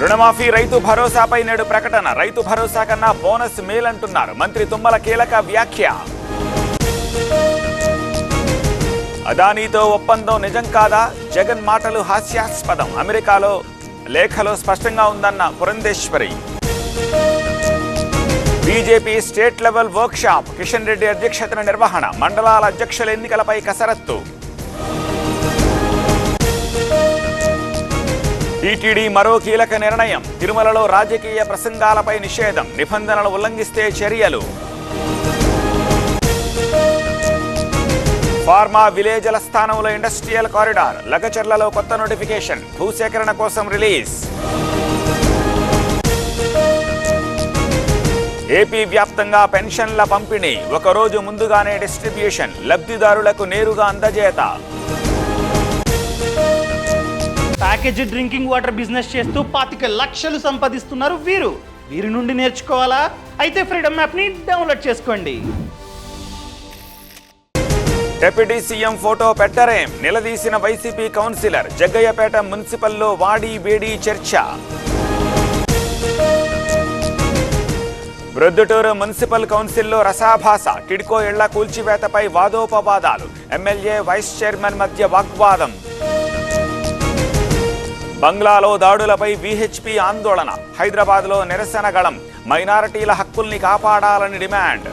రుణమాఫీ రైతు భరోసాపై నేడు ప్రకటన. రైతు భరోసా కన్నా బోనస్ మేలంటున్నారు. మంత్రి తుమ్మల కీలక వ్యాఖ్య. అదానీతో ఒప్పందం నిజం కాదా? జగన్ మాటలు హాస్యాస్పదం. అమెరికాలో లేఖలో స్పష్టంగా ఉందన్న Purandeswari. BJP state level workshop. Kishan Reddy అధ్యక్షతన నిర్వహణ. మండలాల అధ్యక్షుల ఎన్నికలపై కసరత్తు. టీటీడీ మరో కీలక నిర్ణయం. తిరుమలలో రాజకీయ ప్రసంగాలపై నిషేధం. నిబంధనలు ఉల్లంఘిస్తే చర్యలు. ఫార్మా విలేజల స్థానంలో ఇండస్ట్రియల్ కారిడార్. లగచర్లలో కొత్త నోటిఫికేషన్. భూసేకరణ కోసం రిలీజ్. ఏపీ వ్యాప్తంగా పెన్షన్ల పంపిణీ. ఒక రోజు ముందుగానే డిస్ట్రిబ్యూషన్. లబ్ధిదారులకు నేరుగా అందజేత. ప్యాకేజీ డ్రింకింగ్ వాటర్ బిజినెస్ చేస్తూ పాతిక లక్షలు సంపాదిస్తున్నారు వీరు. వీరి నుండి నేర్చుకోవాలా? అయితే ఫ్రీడమ్ యాప్ని డౌన్లోడ్ చేసుకోండి. డిప్యూటీ సీఎం ఫోటో పెట్టరేం? నిలదీసిన వైసీపీ కౌన్సిలర్ జగ్గయ్యపేట మున్సిపల్లో వాడి వేడి చర్చ. ప్రొద్దుటూరు మున్సిపల్ కౌన్సిల్లో రసాభాస కిడ్కో ఇళ్ళ కూల్చివేతపై వాదోపవాదాలు. ఎమ్మెల్యే వైస్ చైర్మన్ మధ్య వాగ్వాదం. బంగ్లాలో దాడులపై విహెచ్పి ఆందోళన. హైదరాబాద్లో నిరసన గళం మైనారిటీల హక్కుల్ని కాపాడాలని డిమాండ్.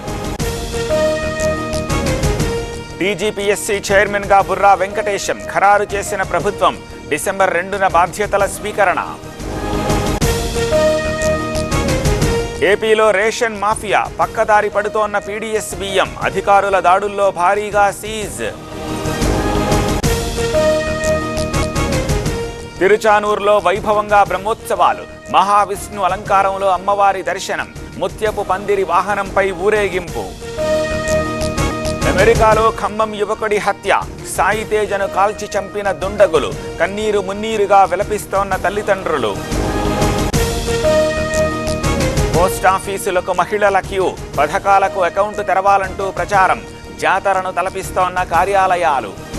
డీజీపీఎస్సీ చైర్మన్గా బుర్రా వెంకటేశం ఖరారు చేసిన ప్రభుత్వం డిసెంబర్ రెండున బాధ్యతల స్వీకరణ. ఏపీలో రేషన్ మాఫియా పక్కదారి పడుతోన్న పీడీఎస్ బియ్యం అధికారుల దాడుల్లో భారీగా సీజ్. తిరుచానూరులో వైభవంగా బ్రహ్మోత్సవాలు. మహావిష్ణు అలంకారంలో అమ్మవారి దర్శనం. ముత్యపు పందిరి వాహనంపై ఊరేగింపు. అమెరికాలో ఖమ్మం యువకుడి హత్య. సాయి తేజను కాల్చి చంపిన దుండగులు. కన్నీరు మున్నీరుగా విలపిస్తోన్న తల్లిదండ్రులు. పోస్టాఫీసులకు మహిళల క్యూ. పథకాలకు అకౌంట్ తెరవాలంటూ ప్రచారం. జాతరను తలపిస్తోన్న కార్యాలయాలు.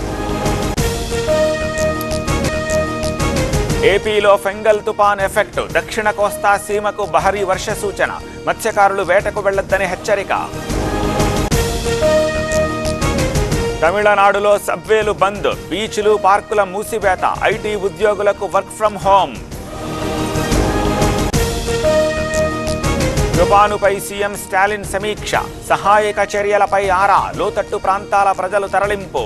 ఏపీలో ఫెంగల్ తుపాన్ ఎఫెక్ట్. దక్షిణ కోస్తా సీమకు భారీ వర్ష సూచన. మత్స్యకారులు వేటకు వెళ్ళొద్దని హెచ్చరిక. తమిళనాడులో సబ్వేలు బంద్. బీచ్లు పార్కుల మూసివేత. ఐటీ ఉద్యోగులకు వర్క్ ఫ్రం హోం తుపానుపై సీఎం స్టాలిన్ సమీక్ష. సహాయక చర్యలపై ఆరా. లోతట్టు ప్రాంతాల ప్రజలు తరలింపు.